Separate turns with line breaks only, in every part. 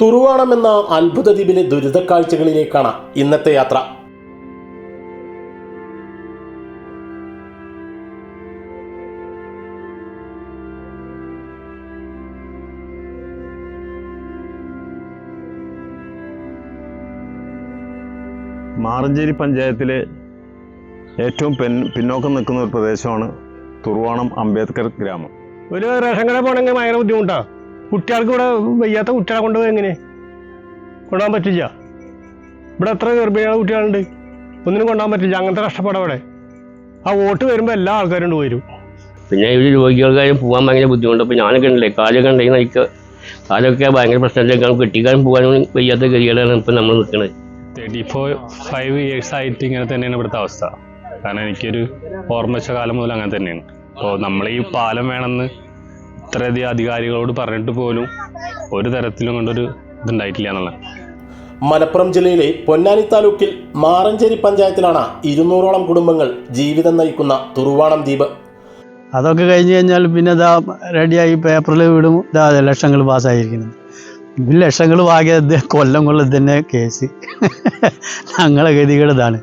തുറുവാണം എന്ന അത്ഭുത ദ്വീപിലെ ദുരിത കാഴ്ചകളിലേക്കാണ് ഇന്നത്തെ യാത്ര.
മാറഞ്ചേരി പഞ്ചായത്തിലെ ഏറ്റവും പെൻ പിന്നോക്കം നിൽക്കുന്ന ഒരു പ്രദേശമാണ് തുറുവാണം അംബേദ്കർ ഗ്രാമം.
ഒരു റേഷൻ കട പോകണമെങ്കിൽ ഭയങ്കര ബുദ്ധിമുട്ടാ. കുട്ടികൾക്ക് ഇവിടെ വയ്യാത്ത കുട്ടികളെ കൊണ്ടുപോയി എങ്ങനെ? കൊണ്ടുപോകാൻ പറ്റില്ല. ഇവിടെ എത്ര ഗർഭിണികളെ കുട്ടികളുണ്ട്? ഒന്നിനും കൊണ്ടുപോകാൻ പറ്റില്ല. അങ്ങനത്തെ കഷ്ടപ്പാടാ അവിടെ. ആ വോട്ട് വരുമ്പോൾ എല്ലാ ആൾക്കാരും കൊണ്ട് വരും.
പിന്നെ ഒരു രോഗികൾക്കാരും പോകാൻ ഭയങ്കര ബുദ്ധിമുട്ട് അപ്പോൾ ഞാനൊക്കെ ഉണ്ടല്ലേ? കാലൊക്കെ ഉണ്ടെങ്കിൽ നയിക്കുക കാലൊക്കെ ഭയങ്കര പ്രശ്നത്തിലേക്കാണ് കെട്ടിക്കാനും പോകാനും വയ്യാത്ത ഗതികളാണ് ഇപ്പം നമ്മൾ നിൽക്കുന്നത്
തേർട്ടി ഫോർ ഫൈവ് ഇയേഴ്സ് ആയിട്ട് ഇങ്ങനെ തന്നെയാണ് ഇവിടുത്തെ അവസ്ഥ. കാരണം എനിക്കൊരു ഓർമ്മ വെച്ച കാലം മുതൽ അങ്ങനെ തന്നെയാണ്. അപ്പോൾ നമ്മൾ ഈ പാലം വേണമെന്ന് ഇത്രയധികം അധികാരികളോട് പറഞ്ഞിട്ട് പോലും ഒരു തരത്തിലും കൊണ്ടൊരു ഇതുണ്ടായിട്ടില്ല എന്നുള്ളത്.
മലപ്പുറം ജില്ലയിലെ പൊന്നാനി താലൂക്കിൽ മാറഞ്ചേരി പഞ്ചായത്തിലാണ് ഇരുന്നൂറോളം കുടുംബങ്ങൾ ജീവിതം നയിക്കുന്ന തുറുവാണം ദ്വീപ്.
അതൊക്കെ കഴിഞ്ഞ് കഴിഞ്ഞാൽ പിന്നെ ഇതാ റെഡിയായി പേപ്പറിൽ വിടും ഇതാ ലക്ഷങ്ങൾ പാസ്സായിരിക്കുന്നത് ലക്ഷങ്ങൾ വാങ്ങിയത് കൊല്ലം കൊല്ലം തന്നെ കേസ്. ഞങ്ങളെ ഗതികൾ ഇതാണ്.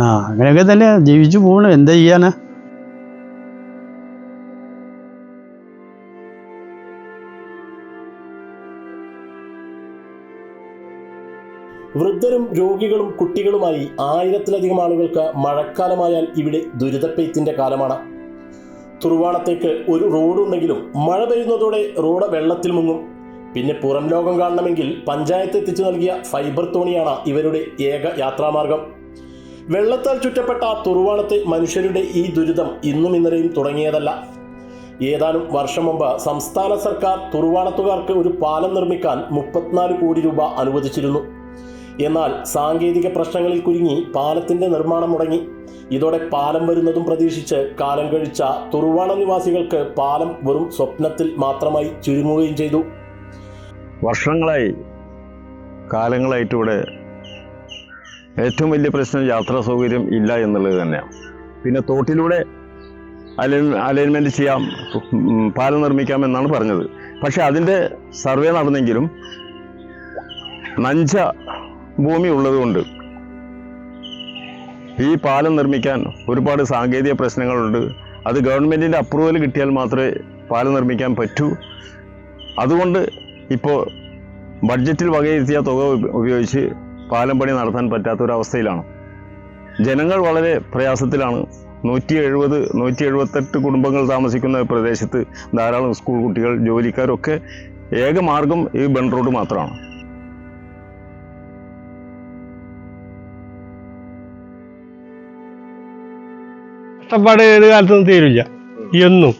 ആ അങ്ങനെയൊക്കെ തന്നെ ജീവിച്ചു പോകണം എന്താ ചെയ്യാനാ?
വൃദ്ധരും രോഗികളും കുട്ടികളുമായി ആയിരത്തിലധികം ആളുകൾക്ക് മഴക്കാലമായാൽ ഇവിടെ ദുരിതപ്പെയ്ത്തിന്റെ കാലമാണ്. തുറുവാണത്തേക്ക് ഒരു റോഡുണ്ടെങ്കിലും മഴ പെയ്യുന്നതോടെ റോഡ് വെള്ളത്തിൽ മുങ്ങും. പിന്നെ പുറം ലോകം കാണണമെങ്കിൽ പഞ്ചായത്ത് എത്തിച്ചു നൽകിയ ഫൈബർ തോണിയാണ് ഇവരുടെ ഏക യാത്രാമാർഗം. വെള്ളത്താൽ ചുറ്റപ്പെട്ട തുറുവാണത്തെ മനുഷ്യരുടെ ഈ ദുരിതം ഇന്നും ഇന്നലെയും തുടങ്ങിയതല്ല. ഏതാനും വർഷം മുമ്പ് സംസ്ഥാന സർക്കാർ തുറുവാണത്തുകാർക്ക് ഒരു പാലം നിർമ്മിക്കാൻ മുപ്പത്തിനാല് കോടി രൂപ അനുവദിച്ചിരുന്നു. എന്നാൽ സാങ്കേതിക പ്രശ്നങ്ങളിൽ കുരുങ്ങി പാലത്തിന്റെ നിർമ്മാണം മുടങ്ങി. ഇതോടെ പാലം വരുന്നതും പ്രതീക്ഷിച്ച് കാലം കഴിച്ച തുറുവാണ നിവാസികൾക്ക് പാലം വെറും സ്വപ്നത്തിൽ മാത്രമായി ചുരുങ്ങുകയും ചെയ്തു.
വർഷങ്ങളായി കാലങ്ങളായിട്ട് ഇവിടെ ഏറ്റവും വലിയ പ്രശ്നം യാത്രാ സൗകര്യം ഇല്ല എന്നുള്ളത് തന്നെയാണ്. പിന്നെ തോട്ടിലൂടെ അലൈൻ അലൈൻമെന്റ് ചെയ്യാം പാലം നിർമ്മിക്കാം എന്നാണ് പറഞ്ഞത്. പക്ഷേ അതിന്റെ സർവേ നടന്നെങ്കിലും നഞ്ച ഭൂമി ഉള്ളതുകൊണ്ട് ഈ പാലം നിർമ്മിക്കാൻ ഒരുപാട് സാങ്കേതിക പ്രശ്നങ്ങളുണ്ട്. അത് ഗവൺമെന്റിന്റെ അപ്രൂവൽ കിട്ടിയാൽ മാത്രമേ പാലം നിർമ്മിക്കാൻ പറ്റൂ. അതുകൊണ്ട് ഇപ്പോൾ ബഡ്ജറ്റിൽ വകയിരുത്തിയ തുക ഉപയോഗിച്ച് പാലം പണി നടത്താൻ പറ്റാത്തൊരവസ്ഥയിലാണ്. ജനങ്ങൾ വളരെ പ്രയാസത്തിലാണ്. നൂറ്റി എഴുപത് നൂറ്റി എഴുപത്തെട്ട് കുടുംബങ്ങൾ താമസിക്കുന്ന പ്രദേശത്ത് ധാരാളം സ്കൂൾ കുട്ടികൾ ജോലിക്കാരൊക്കെ ഏക മാർഗം ഈ ബൺ റോഡ് മാത്രമാണ്.
കഷ്ടപ്പാട് ഏത് കാലത്തൊന്നും തീരില്ല. എന്നും.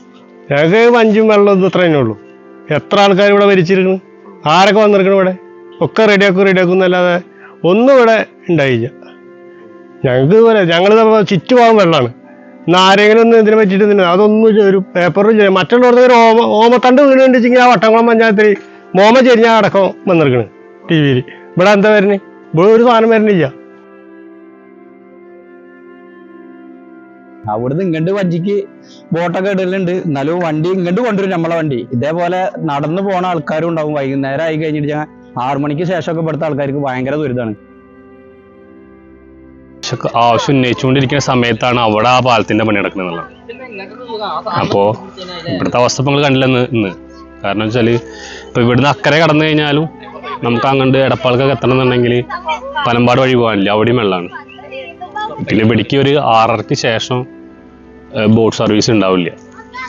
ഞങ്ങൾക്ക് വഞ്ചും വെള്ളം ഇത് ഇത്ര തന്നെ ഉള്ളൂ. എത്ര ആൾക്കാർ ഇവിടെ മരിച്ചിരിക്കുന്നു? ആരൊക്കെ വന്നിരിക്കണം ഇവിടെ? ഒക്കെ റെഡിയാക്കും റെഡിയാക്കും എന്നല്ലാതെ ഒന്നും ഇവിടെ ഉണ്ടായില്ല. ഞങ്ങൾക്ക് ഇതുപോലെ ഞങ്ങൾ ചുറ്റുഭാഗം വെള്ളമാണ്. എന്നാൽ ആരെങ്കിലും ഒന്ന് ഇതിനെ പറ്റിയിട്ട് അതൊന്നും ഒരു പേപ്പറും ചെയ്യാം മറ്റുള്ളവർക്ക് ഒരു ഓമ ഓമത്തണ്ട് വീണുണ്ടെങ്കിൽ ആ വട്ടംകുളം പഞ്ചായത്തിൽ മോമ ചെരിഞ്ഞ അടക്കം വന്നിരിക്കണ് ടി വിയിൽ. ഇവിടെ എന്താ വരുന്നത് ഇവിടെ ഒരു സാധനം വരുന്നില്ല.
അവിടുന്ന് ഇങ്ങോട്ട് വഞ്ചിക്ക് ബോട്ടൊക്കെ ഇടലുണ്ട്. എന്നാലും വണ്ടി ഇങ്ങോട്ട് കൊണ്ടുവരും നമ്മളെ വണ്ടി. ഇതേപോലെ നടന്നു പോണ ആൾക്കാരും ഉണ്ടാവും. വൈകുന്നേരം ആയി കഴിഞ്ഞിട്ട് ഞാൻ ആറു മണിക്ക് ശേഷമൊക്കെ ഇവിടുത്തെ ആൾക്കാർക്ക് ഭയങ്കര ദുരിതമാണ്
ആവശ്യം ഉന്നയിച്ചുകൊണ്ടിരിക്കുന്ന സമയത്താണ് അവിടെ ആ പാലത്തിന്റെ പണി നടക്കുന്നത് അപ്പോ ഇവിടുത്തെ അവസ്ഥ നിങ്ങൾ കണ്ടില്ലെന്ന് ഇന്ന് കാരണം വെച്ചാൽ ഇപ്പൊ ഇവിടുന്ന് അക്കരെ കടന്നു കഴിഞ്ഞാലും നമുക്ക് അങ്ങോട്ട് എടപ്പാൾക്കൊക്കെ എത്തണം എന്നുണ്ടെങ്കിൽ പനമ്പാട് വഴി പോകാനില്ല. അവിടെയും വെള്ളമാണ്. പിന്നെ ഇവിടേക്ക് ഒരു ആറരയ്ക്ക് ശേഷം ബോട്ട് സർവീസ് ഉണ്ടാവില്ല.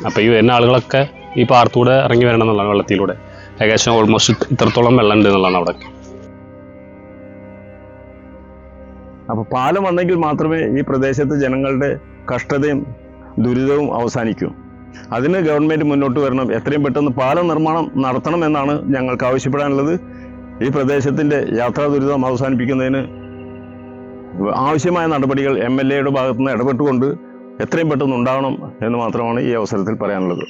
അപ്പോൾ ഈ വരുന്ന ആളുകളൊക്കെ ഈ പാർത്തൂടെ ഇറങ്ങി വരണം എന്നുള്ളതാണ് വെള്ളത്തിലൂടെ. ഏകദേശം ഓൾമോസ്റ്റ് ഇത്രത്തോളം വെള്ളം ഉണ്ട് എന്നുള്ളതാണ് അവിടെ.
അപ്പോൾ പാലം വന്നെങ്കിൽ മാത്രമേ ഈ പ്രദേശത്തെ ജനങ്ങളുടെ കഷ്ടതയും ദുരിതവും അവസാനിക്കൂ. അതിന് ഗവൺമെന്റ് മുന്നോട്ട് വരണം. എത്രയും പെട്ടെന്ന് പാലം നിർമ്മാണം നടത്തണമെന്നാണ് ഞങ്ങൾക്ക് ആവശ്യപ്പെടാനുള്ളത്. ഈ പ്രദേശത്തിന്റെ യാത്രാ ദുരിതം അവസാനിപ്പിക്കുന്നതിന് ആവശ്യമായ നടപടികൾ എം എൽ എയുടെ ഭാഗത്തുനിന്ന് ഇടപെട്ടുകൊണ്ട് എത്രയും പെട്ടെന്ന് ഉണ്ടാവണം എന്ന് മാത്രമാണ് ഈ അവസരത്തിൽ പറയാനുള്ളത്.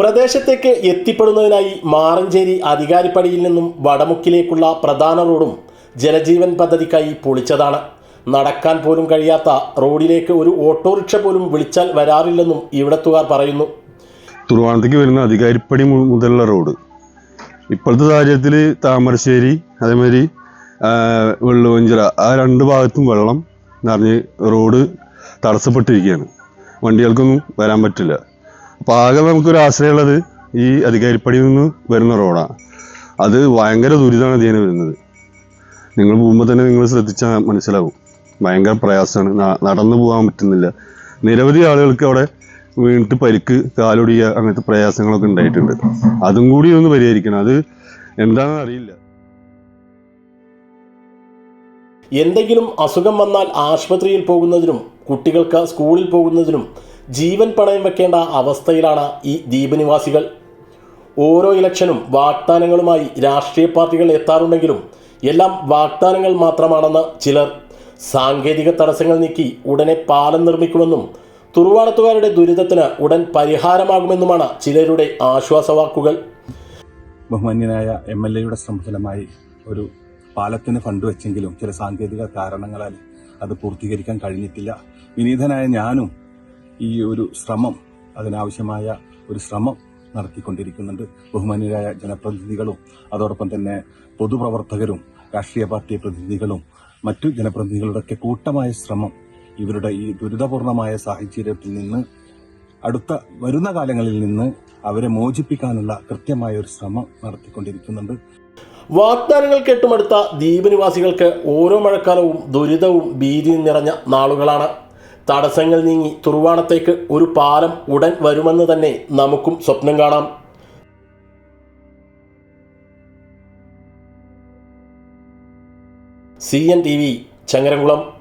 പ്രദേശത്തേക്ക് എത്തിപ്പെടുന്നതിനായി മാറഞ്ചേരി അധികാരിപ്പടിയിൽ നിന്നും വടമുക്കിലേക്കുള്ള പ്രധാന റോഡും ജലജീവൻ പദ്ധതിക്കായി പൊളിച്ചതാണ്. നടക്കാൻ പോലും കഴിയാത്ത റോഡിലേക്ക് ഒരു ഓട്ടോറിക്ഷ പോലും വിളിച്ചാൽ വരാറില്ലെന്നും ഇവിടത്തുകാർ പറയുന്നു.
തുറവാണത്തേക്ക് വരുന്ന അധികാരിപ്പടി മുതലുള്ള റോഡ്. ഇപ്പോഴത്തെ സാഹചര്യത്തിൽ താമരശ്ശേരി അതേമാതിരി വെള്ളുവഞ്ചിറ ആ രണ്ട് ഭാഗത്തും വെള്ളം നിറഞ്ഞ് റോഡ് തടസ്സപ്പെട്ടിരിക്കുകയാണ്. വണ്ടികൾക്കൊന്നും വരാൻ പറ്റില്ല. അപ്പോൾ ആകെ നമുക്കൊരു ആശ്രയമുള്ളത് ഈ അധികാരിപ്പടിയിൽ നിന്ന് വരുന്ന റോഡാണ് അത് ഭയങ്കര ദുരിതമാണ് ഇതിന് വരുന്നത്. നിങ്ങൾ പോകുമ്പോൾ തന്നെ നിങ്ങൾ ശ്രദ്ധിച്ചാൽ മനസ്സിലാവും. ഭയങ്കര പ്രയാസമാണ്. നടന്നു പോകാൻ പറ്റുന്നില്ല. നിരവധി ആളുകൾക്ക് അവിടെ വീണിട്ട് പരിക്ക് കാലൊടിയുക അങ്ങനത്തെ പ്രയാസങ്ങളൊക്കെ ഉണ്ടായിട്ടുണ്ട്. അതും കൂടി ഒന്ന് പരിഹരിക്കണം. അത് എന്താണെന്ന് അറിയില്ല.
എന്തെങ്കിലും അസുഖം വന്നാൽ ആശുപത്രിയിൽ പോകുന്നതിനും കുട്ടികൾക്ക് സ്കൂളിൽ പോകുന്നതിനും ജീവൻ പണയം വെക്കേണ്ട അവസ്ഥയിലാണ് ഈ ദ്വീപ് നിവാസികൾ ഓരോ ഇലക്ഷനും വാഗ്ദാനങ്ങളുമായി രാഷ്ട്രീയ പാർട്ടികൾ എത്താറുണ്ടെങ്കിലും എല്ലാം വാഗ്ദാനങ്ങൾ മാത്രമാണെന്ന് ചിലർ. സാങ്കേതിക തടസ്സങ്ങൾ നീക്കി ഉടനെ പാലം നിർമ്മിക്കുമെന്നും തുറവാടത്തുകാരുടെ ദുരിതത്തിന് ഉടൻ പരിഹാരമാകുമെന്നുമാണ് ചിലരുടെ ആശ്വാസവാക്കുകൾ.
ബഹുമാന്യനായ എം എൽ എയുടെ ശ്രമഫലമായി ഒരു പാലത്തിന് ഫണ്ട് വെച്ചെങ്കിലും ചില സാങ്കേതിക കാരണങ്ങളാൽ അത് പൂർത്തീകരിക്കാൻ കഴിഞ്ഞിട്ടില്ല. വിനീതനായ ഞാനും ഈ ഒരു ശ്രമം അതിനാവശ്യമായ ഒരു ശ്രമം നടത്തിക്കൊണ്ടിരിക്കുന്നുണ്ട്. ബഹുമാനീയരായ ജനപ്രതിനിധികളും അതോടൊപ്പം തന്നെ പൊതുപ്രവർത്തകരും രാഷ്ട്രീയ പാർട്ടി പ്രതിനിധികളും മറ്റു ജനപ്രതിനിധികളുടെയൊക്കെ കൂട്ടമായ ശ്രമം ഇവരുടെ ഈ ദുരിതപൂർണമായ സാഹചര്യത്തിൽ നിന്ന് അടുത്ത വരുന്ന കാലങ്ങളിൽ നിന്ന് അവരെ മോചിപ്പിക്കാനുള്ള കൃത്യമായ ഒരു ശ്രമം നടത്തിക്കൊണ്ടിരിക്കുന്നുണ്ട്.
വാഗ്ദാനങ്ങൾ കെട്ടുമെടുത്ത ദ്വീപ് നിവാസികൾക്ക് ഓരോ മഴക്കാലവും ദുരിതവും ഭീതിയും നിറഞ്ഞ നാളുകളാണ്. തടസ്സങ്ങൾ നീങ്ങി തുറവാണത്തേക്ക് ഒരു പാലം ഉടൻ വരുമെന്ന് തന്നെ നമുക്കും സ്വപ്നം കാണാം. C N T V Changaramkulam.